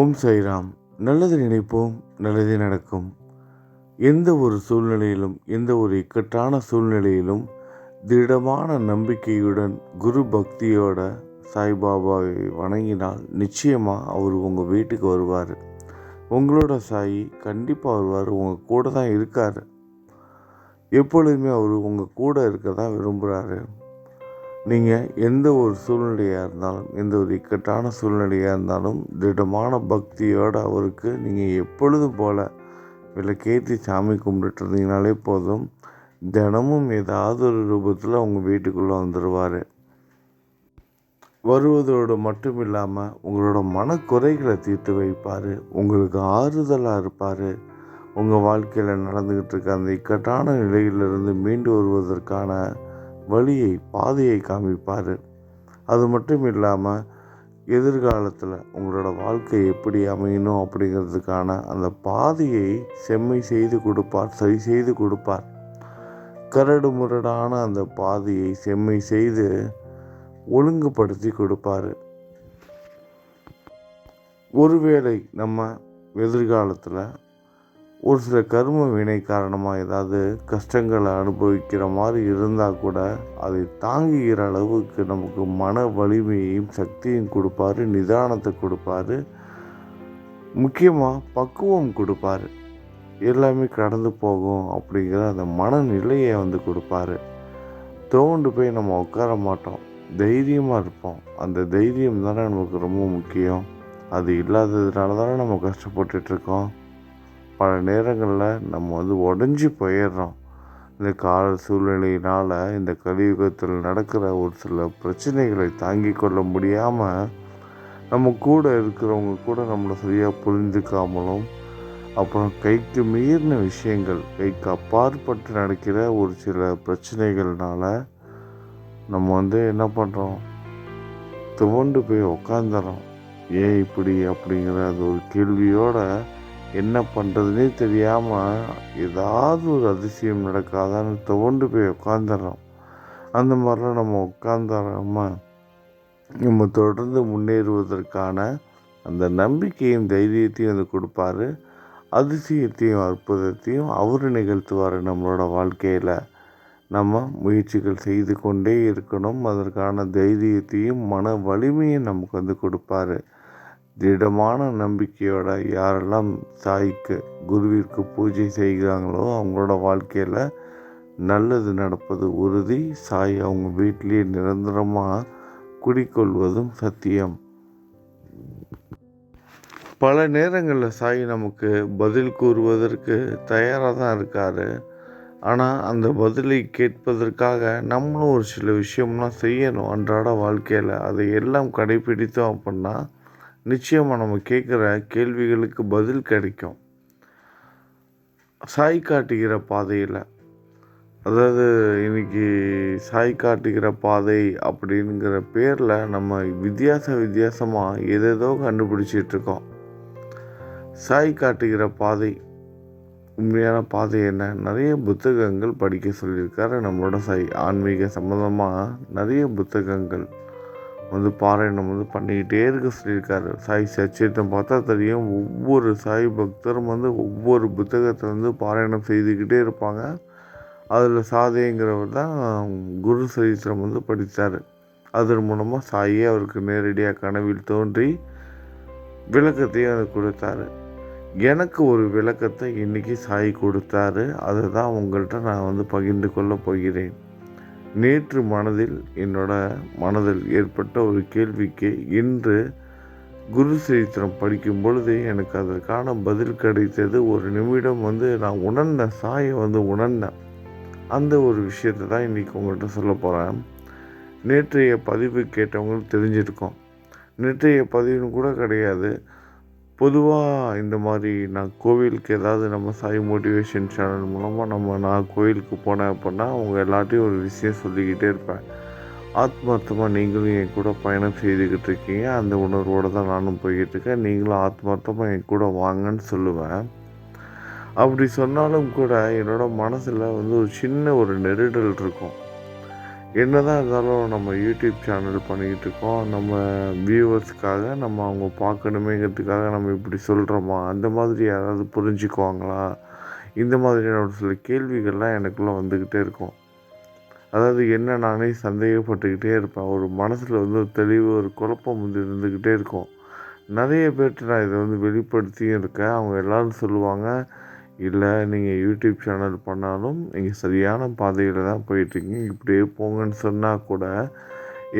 ஓம் சாய்ராம். நல்லது நினைப்போம் நல்லதே நடக்கும். எந்த ஒரு சூழ்நிலையிலும் எந்த ஒரு இக்கட்டான சூழ்நிலையிலும் திடமான நம்பிக்கையுடன் குரு பக்தியோட சாய்பாபாவை வணங்கினால் நிச்சயமாக அவர் உங்கள் வீட்டுக்கு வருவார். உங்களோட சாய் கண்டிப்பாக வருவார் உங்கள் கூட தான் இருக்கார். எப்பொழுதுமே அவர் உங்கள் கூட இருக்க தான் விரும்புகிறாரு நீங்கள் எந்த ஒரு சூழ்நிலையாக இருந்தாலும் எந்த ஒரு இக்கட்டான சூழ்நிலையாக இருந்தாலும் திடமான பக்தியோடு அவருக்கு நீங்கள் எப்பொழுதும் போல் விளக்கேற்றி சாமி கும்பிட்டுட்டு இருந்தீங்கனாலே போதும். தினமும் ஏதாவது ஒரு ரூபத்தில் உங்கள் வீட்டுக்குள்ளே வந்துடுவார் வருவதோடு மட்டும் இல்லாமல் உங்களோட மனக்குறைகளை தீர்த்து வைப்பார். உங்களுக்கு ஆறுதலாக இருப்பார். உங்கள் வாழ்க்கையில் நடந்துக்கிட்டு இருக்க அந்த இக்கட்டான நிலையிலிருந்து மீண்டு வருவதற்கான வழியை பாதையை காமிப்பார். அது மட்டும் இல்லாமல் எதிர்காலத்தில் உங்களோட வாழ்க்கை எப்படி அமையணும் அப்படிங்கிறதுக்கான அந்த பாதையை செம்மை செய்து கொடுப்பார் சரி செய்து கொடுப்பார். கரடு முரடான அந்த பாதையை செம்மை செய்து ஒழுங்குபடுத்தி கொடுப்பார். ஒருவேளை நம்ம எதிர்காலத்தில் ஒரு சில கர்ம வினை காரணமாக ஏதாவது கஷ்டங்களை அனுபவிக்கிற மாதிரி இருந்தால் கூட அதை தாங்குகிற அளவுக்கு நமக்கு மன வலிமையையும் சக்தியும் கொடுப்பாரு நிதானத்தை கொடுப்பாரு முக்கியமாக பக்குவம் கொடுப்பாரு. எல்லாமே கடந்து போகும் அப்படிங்கிற அந்த மனநிலையை வந்து கொடுப்பாரு. தோண்டு போய் நம்ம உட்கார மாட்டோம். தைரியமாக இருப்போம். அந்த தைரியம் தானே நமக்கு ரொம்ப முக்கியம். அது இல்லாததுனால தானே நம்ம கஷ்டப்பட்டுட்ருக்கோம் பல நேரங்களில் நம்ம வந்து உடஞ்சி போயிடுறோம். இந்த கால சூழ்நிலையினால் இந்த கலியுகத்தில் நடக்கிற ஒரு சில பிரச்சனைகளை தாங்கி கொள்ள முடியாமல் நம்ம கூட இருக்கிறவங்க கூட நம்மளை சரியாக புரிஞ்சுக்காமலும் அப்புறம் கைக்கு மீறின விஷயங்கள் கைக்கு அப்பாற்பட்டு நடக்கிற ஒரு சில பிரச்சனைகள்னால நம்ம வந்து என்ன பண்ணுறோம் துவண்டு போய் உக்காந்துறோம். ஏன் இப்படி அப்படிங்கிற அது ஒரு கேள்வியோட என்ன பண்ணுறதுனே தெரியாமல் ஏதாவது ஒரு அதிசயம் நடக்காதான்னு துவண்டு போய் உட்காந்துடுறோம் அந்த மாதிரிலாம் நம்ம உட்காந்துடாம நம்ம தொடர்ந்து முன்னேறுவதற்கான அந்த நம்பிக்கையும் தைரியத்தையும் அது கொடுப்பாரு. அதிசயத்தையும் அற்புதத்தையும் அவர் நிகழ்த்துவார் நம்மளோட வாழ்க்கையில். நம்ம முயற்சிகள் செய்து கொண்டே இருக்கணும். அதற்கான தைரியத்தையும் மன வலிமையும் நமக்கு வந்து கொடுப்பாரு. திடமான நம்பிக்கையோட யாரெல்லாம் சாய்க்கு குருவிற்கு பூஜை செய்கிறாங்களோ அவங்களோட வாழ்க்கையில் நல்லது நடப்பது உறுதி. சாய் அவங்க வீட்டிலேயே நிரந்தரமாக குடிக்கொள்வதும் சத்தியம். பல நேரங்களில் சாய் நமக்கு பதில் கூறுவதற்கு தயாராக தான் இருக்கார். ஆனால் அந்த பதிலை கேட்பதற்காக நம்மளும் ஒரு சில விஷயம்லாம் செய்யணும் அன்றாட வாழ்க்கையில். அதை எல்லாம் கடைபிடித்தோம் அப்படின்னா நிச்சயமாக நம்ம கேட்குற கேள்விகளுக்கு பதில் கிடைக்கும். சாய் காட்டுகிற பாதையில் அதாவது இன்றைக்கி சாய் காட்டுகிற பாதை அப்படிங்கிற பேரில் நம்ம வித்தியாச வித்தியாசமாக எதேதோ கண்டுபிடிச்சிட்ருக்கோம் சாய் காட்டுகிற பாதை உண்மையான பாதை என்ன? நிறைய புத்தகங்கள் படிக்க சொல்லியிருக்காரு நம்மளோட சாய். ஆன்மீக சம்மந்தமாக நிறைய புத்தகங்கள் வந்து பாராயணம் வந்து பண்ணிக்கிட்டே இருக்க சொல்லியிருக்காரு. சாய் சச்சரித்தம் பார்த்தா தெரியும் ஒவ்வொரு சாய் பக்தரும் வந்து ஒவ்வொரு புத்தகத்தை வந்து பாராயணம் செய்துக்கிட்டே இருப்பாங்க. அதில் சாதைங்கிறவர் தான் குரு சரித்திரம் வந்து படித்தார். அதன் மூலமாக சாயே அவருக்கு நேரடியாக கனவில் தோன்றி விளக்கத்தையும் அது கொடுத்தாரு. எனக்கு ஒரு விளக்கத்தை இன்றைக்கி சாய் கொடுத்தாரு. அதை தான் உங்கள்கிட்ட நான் வந்து பகிர்ந்து கொள்ள போகிறேன். நேற்று மனதில் என்னோட மனதில் ஏற்பட்ட ஒரு கேள்விக்கு இன்று குரு சரித்திரம் படிக்கும் பொழுது எனக்கு அதற்கான பதில் கிடைத்தது. ஒரு நிமிடம் வந்து நான் உணர்ந்த சாயை வந்து உணர்ந்தேன். அந்த ஒரு விஷயத்தை தான் இன்றைக்கி உங்கள்கிட்ட சொல்ல போகிறேன் நேற்றைய பதிவு கேட்டவங்களுக்கு தெரிஞ்சிருக்கோம். நேற்றைய பதிவுன்னு கூட கிடையாது. பொதுவாக இந்த மாதிரி நான் கோவிலுக்கு ஏதாவது நம்ம சாய் மோட்டிவேஷன் சேனல் மூலமாக நம்ம நான் கோவிலுக்கு போனேன் அப்படின்னா அவங்க எல்லாத்தையும் ஒரு விஷயம் சொல்லிக்கிட்டே இருப்பேன். ஆத்மார்த்தமாக நீங்களும் என் கூட பயணம் செய்துக்கிட்டு இருக்கீங்க. அந்த உணர்வோடு தான் நானும் போய்கிட்டு இருக்கேன். நீங்களும் ஆத்மார்த்தமாக என் கூட வாங்கன்னு சொல்லுவேன். அப்படி சொன்னாலும் கூட என்னோடய மனசில் வந்து ஒரு சின்ன ஒரு நெருடல் இருக்கும். என்னதான் இருந்தாலும் நம்ம யூடியூப் சேனல் பண்ணிக்கிட்டு இருக்கோம். நம்ம வியூவர்ஸ்க்காக நம்ம அவங்க பார்க்கணுமேங்கிறதுக்காக நம்ம இப்படி சொல்கிறோமா அந்த மாதிரி யாராவது புரிஞ்சுக்குவாங்களா? இந்த மாதிரியான ஒரு சில கேள்விகள்லாம் எனக்குள்ளே வந்துக்கிட்டே இருக்கும். அதாவது என்ன நானே சந்தேகப்பட்டுக்கிட்டே இருப்பேன். ஒரு மனசில் வந்து ஒரு தெளிவு ஒரு குழப்பம் வந்து இருந்துக்கிட்டே இருக்கும். நிறைய பேர்கிட்ட நான் இதை வந்து வெளிப்படுத்தியும் இருக்கேன். அவங்க எல்லோரும் சொல்லுவாங்க இல்லை நீங்கள் யூடியூப் சேனல் பண்ணாலும் நீங்கள் சரியான பாதையில் தான் போயிட்டுருக்கீங்க. இப்படியே போங்கன்னு சொன்னால் கூட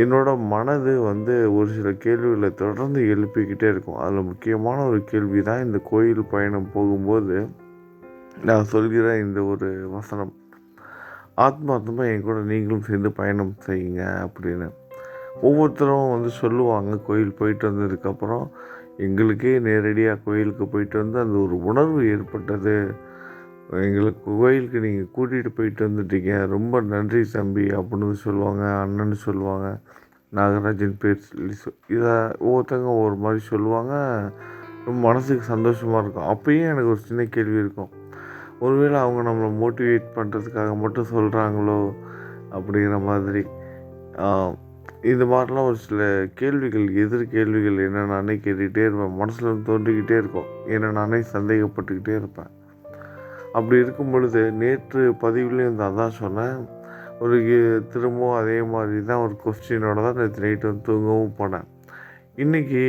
என்னோடய மனது வந்து ஒரு சில கேள்விகளை தொடர்ந்து எழுப்பிக்கிட்டே இருக்கும். அதில் முக்கியமான ஒரு கேள்வி தான் இந்த கோயில் பயணம் போகும்போது நான் சொல்கிற இந்த ஒரு வசனம். ஆத்மார்த்தமாக என் கூட நீங்களும் சேர்ந்து பயணம் செய்யுங்க அப்படின்னு. ஒவ்வொருத்தரும் வந்து சொல்லுவாங்க கோயில் போயிட்டு வந்ததுக்கப்புறம் எங்களுக்கே நேரடியாக கோயிலுக்கு போயிட்டு வந்து அந்த ஒரு உணர்வு ஏற்பட்டது. எங்களுக்கு கோயிலுக்கு நீங்கள் கூட்டிகிட்டு போயிட்டு வந்துட்டீங்க. ரொம்ப நன்றி தம்பி அப்படின்னு சொல்லுவாங்க அண்ணன்னு சொல்லுவாங்க நாகராஜன் பேர் சொல்லி சொ இதை ஒவ்வொருத்தங்க ஒவ்வொரு மாதிரி சொல்லுவாங்க. ரொம்ப மனசுக்கு சந்தோஷமாக இருக்கும். அப்பயும் எனக்கு ஒரு சின்ன கேள்வி இருக்கும். ஒருவேளை அவங்க நம்மளை மோட்டிவேட் பண்ணுறதுக்காக மட்டும் சொல்கிறாங்களோ அப்படிங்கிற மாதிரி. இந்த மாதிரிலாம் ஒரு சில கேள்விகள் எதிர் கேள்விகள் என்ன நானே கேட்டுக்கிட்டே இருப்பேன். மனசில் தோன்றிக்கிட்டே இருக்கும். ஏன்னா நானே சந்தேகப்பட்டுக்கிட்டே இருப்பேன். அப்படி இருக்கும் பொழுது நேற்று பதிவுலேயும் நான் தான் சொன்னேன். ஒரு திரும்பவும் அதே மாதிரி தான் ஒரு கொஸ்டினோட தான் நேற்று நைட்டு வந்து தூங்கவும் போனேன். இன்றைக்கி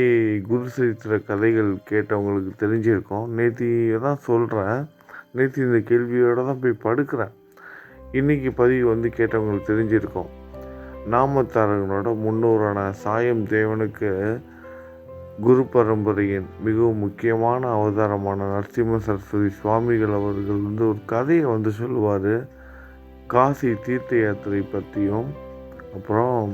குரு சரித்திர கதைகள் கேட்டவங்களுக்கு தெரிஞ்சிருக்கோம். நேற்று தான் சொல்கிறேன் நேற்று இந்த கேள்வியோடு தான் போய் படுக்கிறேன். இன்றைக்கி பதிவு வந்து கேட்டவங்களுக்கு தெரிஞ்சிருக்கோம். நாமத்தாரர்களோட முன்னோரான சாயம் தேவனுக்கு குரு பரம்பரையின் மிகவும் முக்கியமான அவதாரமான நரசிம்ம சரஸ்வதி சுவாமிகள் அவர்கள் வந்து ஒரு கதையை வந்து சொல்லுவார். காசி தீர்த்த யாத்திரை பற்றியும் அப்புறம்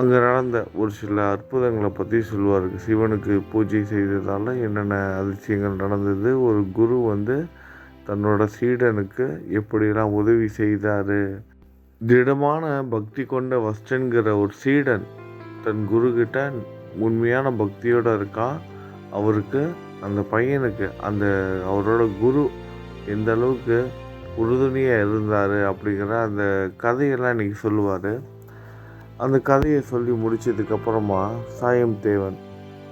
அங்கே நடந்த ஒரு சில அற்புதங்களை பற்றி சொல்லுவார். சிவனுக்கு பூஜை செய்ததால் என்னென்ன அதிசயங்கள் நடந்தது ஒரு குரு வந்து தன்னோட சீடனுக்கு எப்படியெல்லாம் உதவி செய்தார் திடமான பக்தி கொண்ட வஸ்டன்கிற ஒரு சீடன் தன் குருக்கிட்ட உண்மையான பக்தியோடு இருக்கான் அவருக்கு அந்த பையனுக்கு அந்த அவரோட குரு எந்த அளவுக்கு உறுதுணையாக இருந்தார் அப்படிங்கிற அந்த கதையெல்லாம் இன்றைக்கி சொல்லுவார். அந்த கதையை சொல்லி முடித்ததுக்கப்புறமா சாயம் தேவன்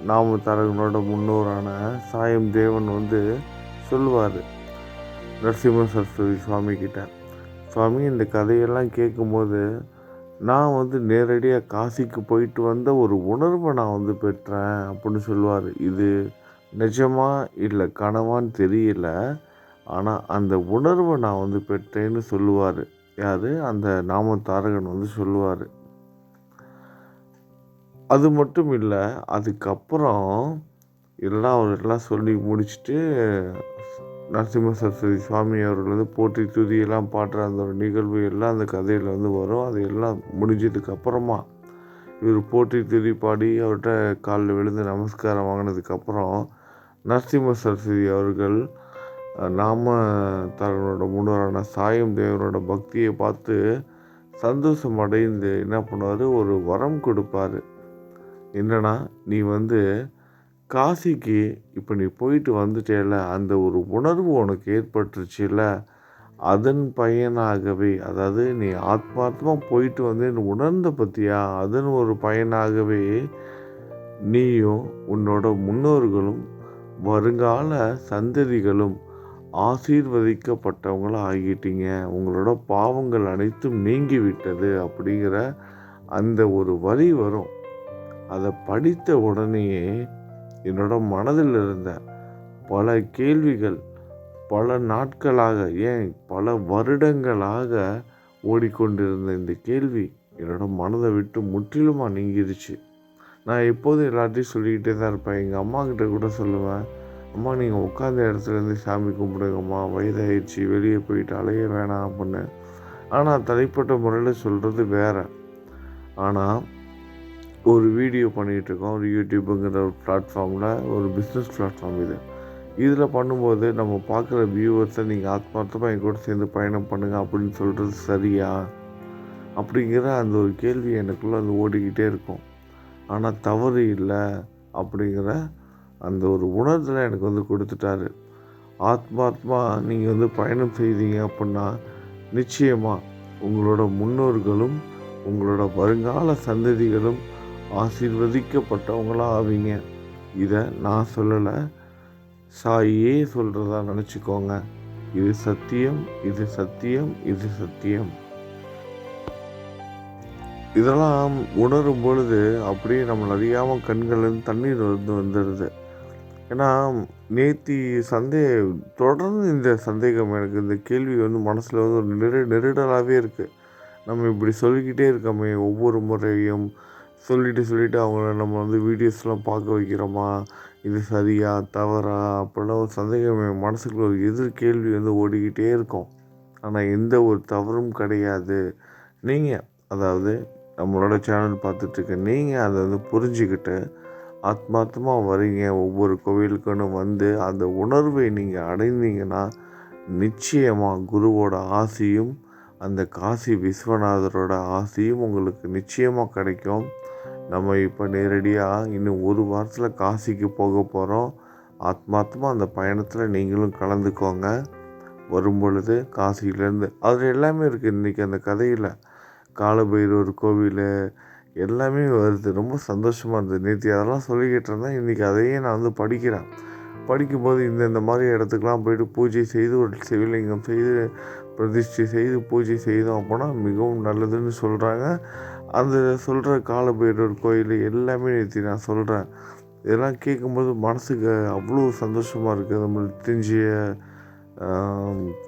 நாம தரகனோட முன்னோரான சாயம் தேவன் வந்து சொல்லுவார் நரசிம்ம சரஸ்வதி சுவாமி கிட்ட சுவாமி இந்த கதையெல்லாம் கேட்கும்போது நான் வந்து நேரடியாக காசிக்கு போயிட்டு வந்த ஒரு உணர்வை நான் வந்து பெற்றேன் அப்படின்னு சொல்லுவார். இது நிஜமா இல்லை கனவான்னு தெரியல. ஆனால் அந்த உணர்வை நான் வந்து பெற்றேன்னு சொல்லுவார். யார்? அந்த நாம தாரகன் வந்து சொல்லுவார். அது மட்டும் இல்லை அதுக்கப்புறம் எல்லாம் அவர் எல்லாம் சொல்லி முடிச்சுட்டு நரசிம்ம சரஸ்வதி சுவாமி அவர்கள் வந்து போற்றி துதியெல்லாம் பாடுற அந்த ஒரு நிகழ்வு எல்லாம் அந்த கதையில் வந்து வரும். அது எல்லாம் முடிஞ்சதுக்கு அப்புறமா இவர் போற்றி துதி பாடி அவர்கிட்ட காலில் விழுந்து நமஸ்காரம் வாங்கினதுக்கப்புறம் நரசிம்ம சரஸ்வதி அவர்கள் நாம தரனோட முன்னோரான சாயம் தேவனோட பக்தியை பார்த்து சந்தோஷம் அடைந்து என்ன பண்ணுவார்? ஒரு வரம் கொடுப்பார். என்னன்னா நீ வந்து காசிக்கு இப்போ நீ போயிட்டு வந்துட்டேல அந்த ஒரு உணர்வு உனக்கு ஏற்பட்டுருச்சுல அதன் பயனாகவே அதாவது நீ ஆத்மார்த்தமாக போயிட்டு வந்து உணர்ந்த பற்றியா அதன் ஒரு பயனாகவே நீயும் உன்னோட முன்னோர்களும் வருங்கால சந்ததிகளும் ஆசீர்வதிக்கப்பட்டவங்களாக ஆகிட்டீங்க உங்களோட பாவங்கள் அனைத்தும் நீங்கி விட்டது அப்படிங்கிற அந்த ஒரு வரி வரும். அதை படித்த உடனேயே என்னோட மனதில் இருந்த பல கேள்விகள் பல நாட்களாக ஏன் பல வருடங்களாக ஓடிக்கொண்டிருந்த இந்த கேள்வி என்னோட மனதை விட்டு முற்றிலுமாக நீங்கிருச்சு. நான் எப்போதும் எல்லாத்தையும் சொல்லிக்கிட்டே தான் இருப்பேன். எங்கள் அம்மாக்கிட்ட கூட சொல்லுவேன் அம்மா நீங்கள் உட்காந்த இடத்துலேருந்து சாமி கும்பிடுங்கம்மா வயதாயிடுச்சு வெளியே போயிட்டு அலைய வேணாம் அப்படின்னு. ஆனால் தனிப்பட்ட முறையில் சொல்கிறது வேறு. ஆனால் ஒரு வீடியோ பண்ணிகிட்ருக்கோம். ஒரு யூடியூப்புங்கிற ஒரு பிளாட்ஃபார்மில் ஒரு பிஸ்னஸ் பிளாட்ஃபார்ம் இது. இதில் பண்ணும்போது நம்ம பார்க்குற வியூவர்ஸை நீங்கள் ஆத்மார்த்தமாக என் கூட சேர்ந்து பயணம் பண்ணுங்கள் அப்படின்னு சொல்கிறது சரியா? அப்படிங்கிற அந்த ஒரு கேள்வி எனக்குள்ளே அது ஓடிக்கிட்டே இருக்கும். ஆனால் தவறு இல்லை அப்படிங்கிற அந்த ஒரு உணர்தலை எனக்கு வந்து கொடுத்துட்டாரு. ஆத்மாத்மா நீங்கள் வந்து பயணம் செய்தீங்க அப்படின்னா நிச்சயமாக உங்களோட முன்னோர்களும் உங்களோட வருங்கால சந்ததிகளும் ஆசீர்வதிக்கப்பட்டவங்களாக ஆவீங்க இதை நான் சொல்லலை. சாயே சொல்கிறதா நினச்சிக்கோங்க. இது சத்தியம் இது சத்தியம் இது சத்தியம். இதெல்லாம் உணரும் பொழுது அப்படியே நம்மளை அறியாமல் கண்கள்லேருந்து தண்ணீர் வந்து வந்துடுது ஏன்னா நேத்தி சந்தே தொடர்ந்து இந்த சந்தேகம் எனக்கு இந்த கேள்வி வந்து மனசில் வந்து ஒரு நெரு நெருடலாகவே இருக்குது நம்ம இப்படி சொல்லிக்கிட்டே இருக்கோமே ஒவ்வொரு முறையும் சொல்லிட்டு சொல்லிட்டு அவங்கள நம்ம வந்து வீடியோஸ்லாம் பார்க்க வைக்கிறோமா? இது சரியா தவறா? அப்படிலாம் ஒரு சந்தேகம் என் மனசுக்குள்ள ஒரு எதிர் கேள்வி வந்து ஓடிக்கிட்டே இருக்கும். ஆனால் எந்த ஒரு தவறும் கிடையாது. நீங்கள் அதாவது நம்மளோட சேனல் பார்த்துட்ருக்க நீங்கள் அதை வந்து புரிஞ்சுக்கிட்டு ஆத்மார்த்தமாக வரீங்க. ஒவ்வொரு கோவிலுக்குன்னு வந்து அந்த உணர்வை நீங்கள் அடைந்தீங்கன்னா நிச்சயமாக குருவோட ஆசையும் அந்த காசி விஸ்வநாதரோட ஆசையும் உங்களுக்கு நிச்சயமாக கிடைக்கும். நம்ம இப்போ நேரடியாக இன்னும் ஒரு வாரத்தில் காசிக்கு போக போகிறோம் ஆத்மார்த்தமாக அந்த பயணத்தில் நீங்களும் கலந்துக்கோங்க. வரும் பொழுது காசியிலேருந்து அதில் எல்லாமே இருக்குது இன்றைக்கி அந்த கதையில். காலபைரவர் கோவில் எல்லாமே வருது. ரொம்ப சந்தோஷமாக இருந்தது. நேற்று அதெல்லாம் சொல்லிக்கிட்டு இருந்தேன். இன்றைக்கி அதையே நான் வந்து படிக்கிறேன். படிக்கும்போது இந்த இந்த மாதிரி இடத்துக்குலாம் போயிட்டு பூஜை செய்து ஒரு சிவலிங்கம் செய்து பிரதிஷ்டை செய்து பூஜை செய்தோம் அப்படின்னா மிகவும் நல்லதுன்னு சொல்கிறாங்க அந்த சொல்கிற காலபைரவர் கோயில் எல்லாமே நேற்று நான் சொல்கிறேன் இதெல்லாம் கேட்கும்போது மனசுக்கு அவ்வளோ சந்தோஷமாக இருக்குது நம்ம தெரிஞ்சிய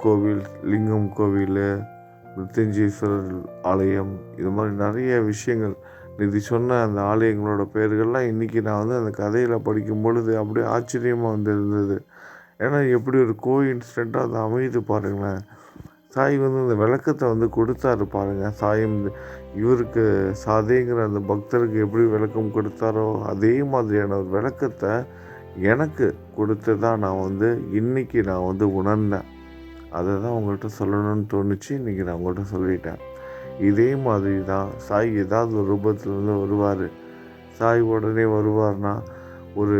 கோவில் லிங்கம் கோவில் மிருத்யுஞ்சீஸ்வரர் ஆலயம் இது மாதிரி நிறைய விஷயங்கள். இது சொன்ன அந்த ஆலயங்களோட பெயர்கள்லாம் இன்றைக்கி நான் வந்து அந்த கதையில் படிக்கும் பொழுது அப்படியே ஆச்சரியமாக வந்து இருந்தது. ஏன்னா எப்படி ஒரு கோ இன்சிடெண்ட்டாக அது அமையுது பாருங்களேன். சாய் வந்து அந்த விளக்கத்தை வந்து கொடுத்தாரு பாருங்கள் சாயம் இவருக்கு சாதேங்கிற அந்த பக்தருக்கு எப்படி விளக்கம் கொடுத்தாரோ அதே மாதிரியான ஒரு விளக்கத்தை எனக்கு கொடுத்து தான் நான் வந்து இன்றைக்கி நான் வந்து உணர்ந்தேன். அதை தான் உங்கள்கிட்ட சொல்லணும்னு தோணுச்சு. இன்றைக்கி நான் உங்கள்கிட்ட சொல்லிட்டேன். இதே மாதிரி தான் சாய் ஏதாவது ஒரு ரூபத்தில் வருவார். சாய் உடனே வருவார்னா ஒரு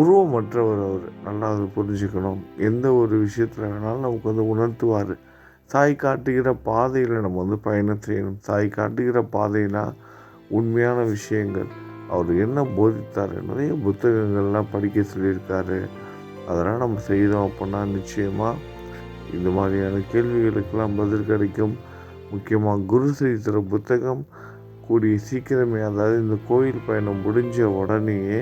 உருவமற்றவர் அவர். நல்லா அதை புரிஞ்சுக்கணும். எந்த ஒரு விஷயத்தில் வேணாலும் நமக்கு வந்து உணர்த்துவார். தாய் காட்டுகிற பாதையில் நம்ம வந்து பயணம் செய்யணும். தாய் காட்டுகிற பாதைனா உண்மையான விஷயங்கள். அவர் என்ன போதித்தார் நிறைய புத்தகங்கள்லாம் படிக்க சொல்லியிருக்காரு. அதெல்லாம் நம்ம செய்தோம் அப்படின்னா நிச்சயமாக இந்த மாதிரியான கேள்விகளுக்கெல்லாம் பதில் கிடைக்கும். முக்கியமாக குரு சரித்திர புத்தகம் கூடிய சீக்கிரமே அதாவது இந்த கோயில் பயணம் முடிஞ்ச உடனேயே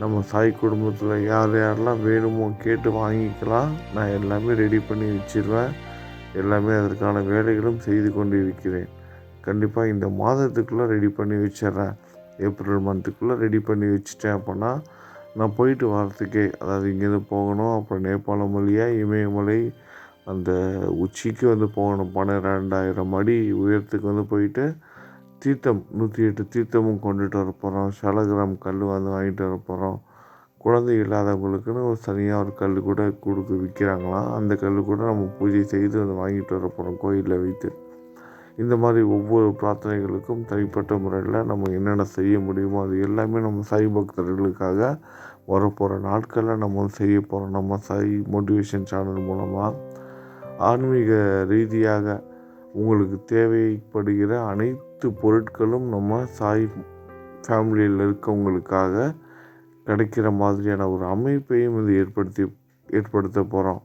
நம்ம சாய் குடும்பத்தில் யார் யாரெல்லாம் வேணுமோ கேட்டு வாங்கிக்கலாம். நான் எல்லாமே ரெடி பண்ணி வச்சிருவேன். எல்லாமே அதற்கான வேலைகளும் செய்து கொண்டு இருக்கிறேன் கண்டிப்பாக இந்த மாதத்துக்குள்ளே ரெடி பண்ணி வச்சிட்றேன். ஏப்ரல் மந்த்துக்குள்ளே ரெடி பண்ணி வச்சுட்டேன் அப்படின்னா நான் போயிட்டு வரத்துக்கே அதாவது இங்கேருந்து போகணும் அப்புறம் நேபாளம் வழியாக இமயமலை அந்த உச்சிக்கு வந்து போகணும். பன்னிரெண்டாயிரம் அடி உயரத்துக்கு வந்து போயிட்டு தீர்த்தம் நூற்றி எட்டு தீர்த்தமும் கொண்டுட்டு வர போகிறோம் சலகிராம் கல் வந்து வாங்கிட்டு வர போகிறோம் குழந்தை இல்லாதவங்களுக்குன்னு ஒரு தனியாக ஒரு கல் கூட கொடுத்து விற்கிறாங்களாம் அந்த கல் கூட நம்ம பூஜை செய்து அதை வாங்கிட்டு வர போகிறோம் கோயிலில் வைத்து. இந்த மாதிரி ஒவ்வொரு பிரார்த்தனைகளுக்கும் தனிப்பட்ட முறையில் நம்ம என்னென்ன செய்ய முடியுமோ அது எல்லாமே நம்ம சாய் பக்தர்களுக்காக வரப்போகிற நாட்களில் நம்ம செய்ய போகிறோம் நம்ம சாய் மோட்டிவேஷன் சேனல் மூலமாக ஆன்மீக ரீதியாக உங்களுக்கு தேவைப்படுகிற அனைத்து பொருட்களும் நம்ம சாய் ஃபேமிலியில் இருக்கவங்களுக்காக கிடைக்கிற மாதிரியான ஒரு அமைப்பையும் இது ஏற்படுத்தி ஏற்படுத்த போகிறோம்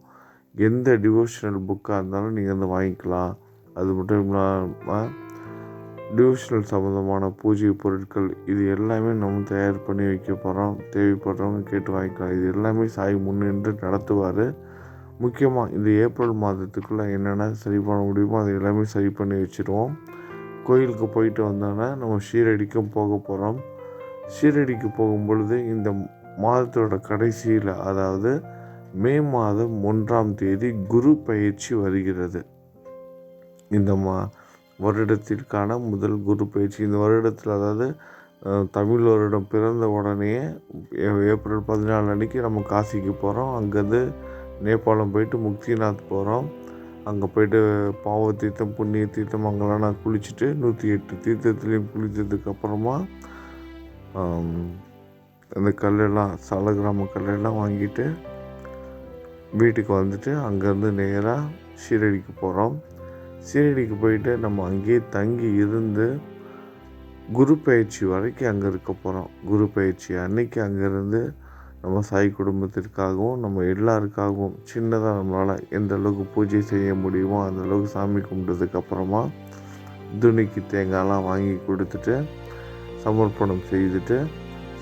எந்த டிவோஷனல் புக்காக இருந்தாலும் நீங்கள் வந்து வாங்கிக்கலாம். அது மட்டும் இல்லாமல் டிவோஷனல் சம்மந்தமான பூஜை பொருட்கள் இது எல்லாமே நம்ம தயார் பண்ணி வைக்க போகிறோம் தேவைப்படுறவங்க கேட்டு வாங்கிக்கலாம். இது எல்லாமே சாய் முன்னின்று நடத்துவார். முக்கியமாக இந்த ஏப்ரல் மாதத்துக்குள்ளே என்னென்ன சரி பண்ண முடியுமோ அது எல்லாமே சரி பண்ணி வச்சுருவோம். கோயிலுக்கு போயிட்டு வந்தோன்னே நம்ம ஷீரடிக்கும் போக போகிறோம் ஷீரடிக்கு போகும் பொழுது இந்த மாதத்தோட கடைசியில் அதாவது மே மாதம் ஒன்றாம் தேதி குரு பயிற்சி வருகிறது. இந்த மா வருடத்திற்கான முதல் குரு பயிற்சி. இந்த வருடத்தில் அதாவது தமிழ் வருடம் பிறந்த உடனே ஏப்ரல் பதினாலு அன்றைக்கி நம்ம காசிக்கு போகிறோம் அங்கேருந்து நேபாளம் போயிட்டு முக்திநாத் போகிறோம் அங்கே போயிட்டு பாவ தீர்த்தம் புண்ணிய தீர்த்தம் அங்கெல்லாம் நான் குளிச்சுட்டு நூற்றி எட்டு தீர்த்தத்துலேயும் குளித்ததுக்கப்புறமா அந்த கல்லெல்லாம் சாலகிராம கல்லெல்லாம் வாங்கிட்டு வீட்டுக்கு வந்துட்டு அங்கேருந்து நேராக ஷீரடிக்கு போகிறோம். ஷீரடிக்கு போயிட்டு நம்ம அங்கேயே தங்கி இருந்து குரு பயிற்சி வரைக்கும் அங்கே இருக்க போகிறோம். குரு பயிற்சி அன்னைக்கு அங்கேருந்து நம்ம சாய் குடும்பத்திற்காகவும் நம்ம எல்லாருக்காகவும் சின்னதாக நம்மளால் எந்த அளவுக்கு பூஜை செய்ய முடியுமோ அந்த அளவுக்கு சாமி கும்பிட்டதுக்கப்புறமா துணிக்கு தேங்காய்லாம் வாங்கி கொடுத்துட்டு சமர்ப்பணம் செய்துட்டு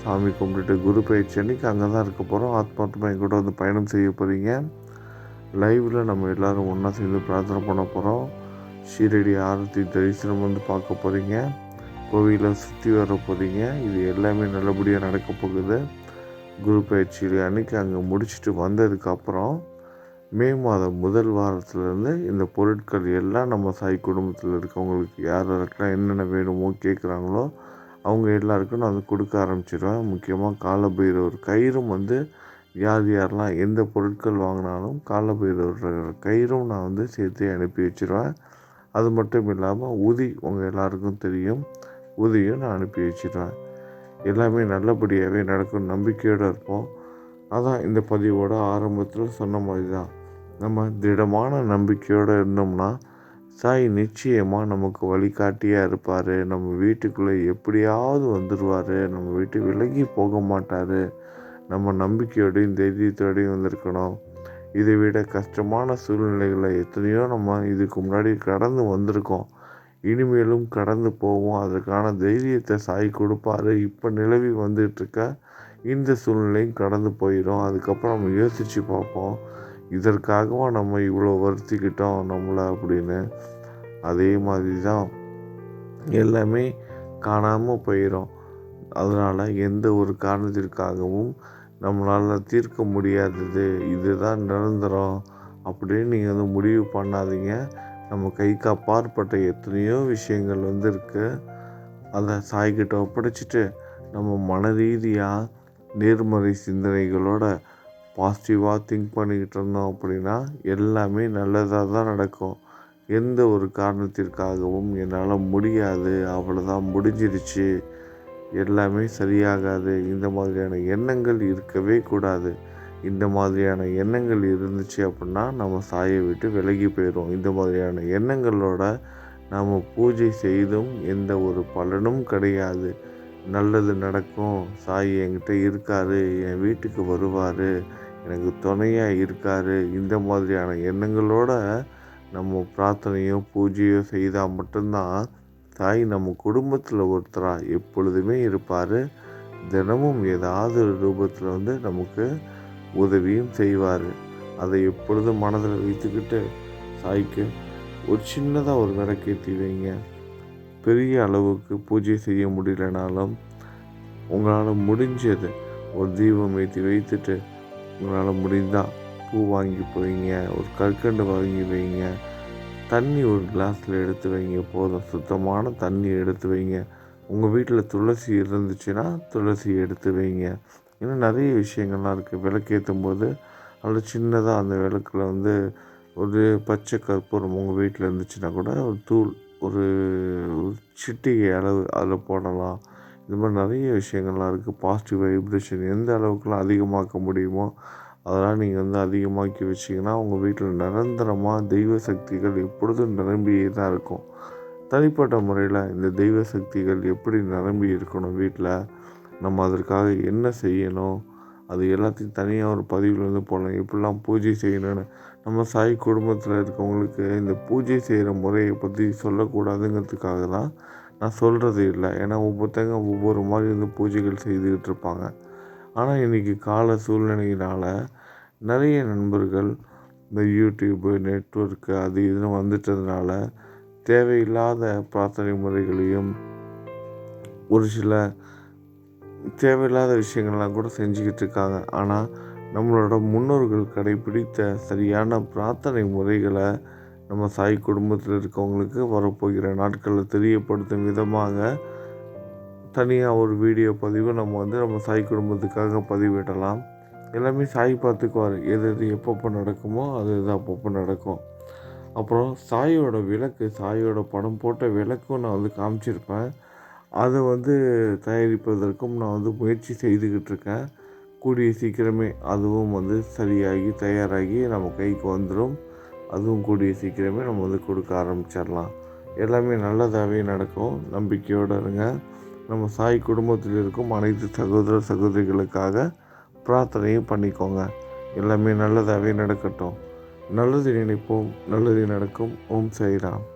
சாமி கும்பிட்டுட்டு குரு பயிற்சி அன்னைக்கு அங்கே தான் இருக்க போகிறோம் ஆத்மாத்மா என் கூட வந்து பயணம் செய்ய போகிறீங்க லைவில் நம்ம எல்லோரும் ஒன்றா சேர்ந்து பிரார்த்தனை பண்ண போகிறோம் ஷீரடி ஆரத்தி தரிசனம் வந்து பார்க்க போகிறீங்க கோவிலை சுற்றி வர போகிறீங்க இது எல்லாமே நல்லபடியாக நடக்க போகுது. குரு பயிற்சியில் அன்னைக்கு அங்கே முடிச்சுட்டு வந்ததுக்கப்புறம் மே மாதம் முதல் வாரத்துலேருந்து இந்த பொருட்கள் எல்லாம் நம்ம சாய் குடும்பத்தில் இருக்கவங்களுக்கு யார் யாருக்கெல்லாம் என்னென்ன வேணுமோ கேட்குறாங்களோ அவங்க எல்லாருக்கும் நான் வந்து கொடுக்க ஆரம்பிச்சிடுவேன். முக்கியமாக காலபைரவர். கயிறும் வந்து யார் யாரெல்லாம் எந்த பொருட்கள் வாங்கினாலும் காலபைரவர் கயிறும் நான் வந்து சேர்த்து அனுப்பி வச்சிருவேன். அது மட்டும் இல்லாமல் உதி உங்கள் எல்லாருக்கும் தெரியும். உதியும் நான் அனுப்பி வச்சிடுவேன் எல்லாமே நல்லபடியாகவே நடக்கும் நம்பிக்கையோடு இருப்போம். அதான் இந்த பதிவோட ஆரம்பத்தில் சொன்ன மாதிரி தான் நம்ம திடமான நம்பிக்கையோடு இருந்தோம்னா சாய் நிச்சயமாக நமக்கு வழிகாட்டியாக இருப்பார். நம்ம வீட்டுக்குள்ளே எப்படியாவது வந்துடுவார் நம்ம வீட்டு விலகி போக மாட்டார். நம்ம நம்பிக்கையோடையும் தைரியத்தோடையும் வந்திருக்கணும். இதை விட கஷ்டமான சூழ்நிலைகளை எத்தனையோ நம்ம இதுக்கு முன்னாடி கடந்து வந்திருக்கோம். இனிமேலும் கடந்து போவோம். அதற்கான தைரியத்தை சாய் கொடுப்பாரு. இப்போ நிலவி வந்துட்டுருக்க இந்த சூழ்நிலையும் கடந்து போயிடும் அதுக்கப்புறம் நம்ம யோசித்து பார்ப்போம். இதற்காகவா நம்ம இவ்வளோ வருத்திக்கிட்டோம் நம்மளை அப்படின்னு? அதே மாதிரி தான் எல்லாமே காணாமல் போயிடும் அதனால் எந்த ஒரு காரணத்திற்காகவும் நம்மளால் தீர்க்க முடியாதது. இதுதான் நிரந்தரம் அப்படின்னு நீங்கள் வந்து முடிவு பண்ணாதீங்க. நம்ம கைக்கு அப்பாற்பட்ட எத்தனையோ விஷயங்கள் வந்து இருக்குது அதை சாய்கிட்ட ஒப்படைச்சிட்டு நம்ம மன ரீதியாக நேர்மறை சிந்தனைகளோட பாசிட்டிவாக திங்க் பண்ணிக்கிட்டு இருந்தோம் அப்படின்னா எல்லாமே நல்லதாக தான் நடக்கும். எந்த ஒரு காரணத்திற்காகவும் என்னால் முடியாது. அவ்வளோதான் முடிஞ்சிருச்சு. எல்லாமே சரியாகாது. இந்த மாதிரியான எண்ணங்கள் இருக்கவே கூடாது. இந்த மாதிரியான எண்ணங்கள் இருந்துச்சு அப்படின்னா நம்ம சாயை விட்டு விலகி போயிடும் இந்த மாதிரியான எண்ணங்களோட நாம் பூஜை செய்தும் எந்த ஒரு பலனும் கிடையாது. நல்லது நடக்கும். சாய் என்கிட்ட இருக்கார். என் வீட்டுக்கு வருவார். எனக்கு துணையாக இருக்கார். இந்த மாதிரியான எண்ணங்களோட நம்ம பிரார்த்தனையோ பூஜையோ செய்தால் மட்டும்தான் தாய் நம்ம குடும்பத்தில் ஒருத்தராக எப்பொழுதுமே இருப்பார். தினமும் ஏதாவது ஒரு ரூபத்தில் வந்து நமக்கு உதவியும் செய்வார். அதை எப்பொழுதும் மனதில் வைத்துக்கிட்டு தாய்க்கு ஒரு சின்னதாக ஒரு விளக்கேற்றி வைங்க. பெரிய அளவுக்கு பூஜை செய்ய முடியலனாலும் உங்களால் முடிஞ்சது ஒரு தீபம் ஏற்றி வைத்துட்டு உங்களால் முடிந்தால் பூ வாங்கி போவீங்க ஒரு கற்கண்டு வாங்கி வைங்க. தண்ணி ஒரு கிளாஸில் எடுத்து வைங்க போதும். சுத்தமான தண்ணி எடுத்து வைங்க. உங்கள் வீட்டில் துளசி இருந்துச்சுன்னா துளசி எடுத்து வைங்க. இன்னும் நிறைய விஷயங்கள்லாம் இருக்குது விளக்கேற்றும் போது அதில் சின்னதாக அந்த விளக்கில் வந்து ஒரு பச்சை கற்பூரம் உங்கள் வீட்டில் இருந்துச்சுன்னா கூட ஒரு தூள் ஒரு சிட்டிகை அளவு அதில் போடலாம். இது மாதிரி நிறைய விஷயங்கள்லாம் இருக்குது பாசிட்டிவ் வைப்ரேஷன் எந்த அளவுக்குலாம் அதிகமாக்க முடியுமோ அதெல்லாம் நீங்கள் வந்து அதிகமாக்கி வச்சிங்கன்னா உங்கள் வீட்டில் நிரந்தரமாக தெய்வ சக்திகள் எப்பொழுதும் நிரம்பியே தான் இருக்கும். தனிப்பட்ட முறையில் இந்த தெய்வ சக்திகள் எப்படி நிரம்பி இருக்கணும் வீட்டில் நம்ம அதற்காக என்ன செய்யணும்? அது எல்லாத்தையும் தனியாக ஒரு பதிவில் வந்து போடலாம். எப்படிலாம் பூஜை செய்யணும்னு. நம்ம சாய் குடும்பத்தில் இருக்கவங்களுக்கு இந்த பூஜை செய்கிற முறையை பற்றி சொல்லக்கூடாதுங்கிறதுக்காக தான் நான் சொல்கிறது இல்லை. ஏன்னா ஒவ்வொருத்தங்க ஒவ்வொரு மாதிரி வந்து பூஜைகள் செய்துக்கிட்டு இருப்பாங்க. ஆனால் இன்றைக்கி கால சூழ்நிலையினால் நிறைய நண்பர்கள் இந்த யூடியூப்பு நெட்ஒர்க்கு அது இதுன்னு வந்துட்டதுனால தேவையில்லாத பிரார்த்தனை முறைகளையும் ஒரு சில தேவையில்லாத விஷயங்கள்லாம் கூட செஞ்சுக்கிட்டு இருக்காங்க. ஆனால் நம்மளோட முன்னோர்கள் கடைபிடித்த சரியான பிரார்த்தனை முறைகளை நம்ம சாய் குடும்பத்தில் இருக்கவங்களுக்கு வரப்போகிற நாட்களில் தெரியப்படுத்தும் விதமாக தனியாக ஒரு வீடியோ பதிவு நம்ம வந்து நம்ம சாய் குடும்பத்துக்காக பதிவிடலாம். எல்லாமே சாய் பார்த்துக்குவார். எது எது எப்பப்போ நடக்குமோ அது இது அப்பப்போ நடக்கும். அப்புறம் சாயோட விளக்கு சாயோட படம் போட்ட விளக்கும் நான் வந்து காமிச்சிருப்பேன். அதை வந்து தயாரிப்பதற்கும் நான் வந்து முயற்சி செய்துக்கிட்டு இருக்கேன். கூடிய சீக்கிரமே அதுவும் வந்து சரியாகி தயாராகி நம்ம கைக்கு வந்துடும் அதுவும் கூடிய சீக்கிரமே நம்ம வந்து கொடுக்க ஆரம்பிச்சிடலாம். எல்லாமே நல்லதாகவே நடக்கும். நம்பிக்கையோடு இருங்க. நம்ம சாய் குடும்பத்தில் இருக்கும் அனைத்து சகோதர சகோதரிகளுக்காக பிரார்த்தனையும் பண்ணிக்கோங்க. எல்லாமே நல்லதாகவே நடக்கட்டும். நல்லது நினைப்போம். நல்லது நடக்கும். ஓம் சாய்ராம்.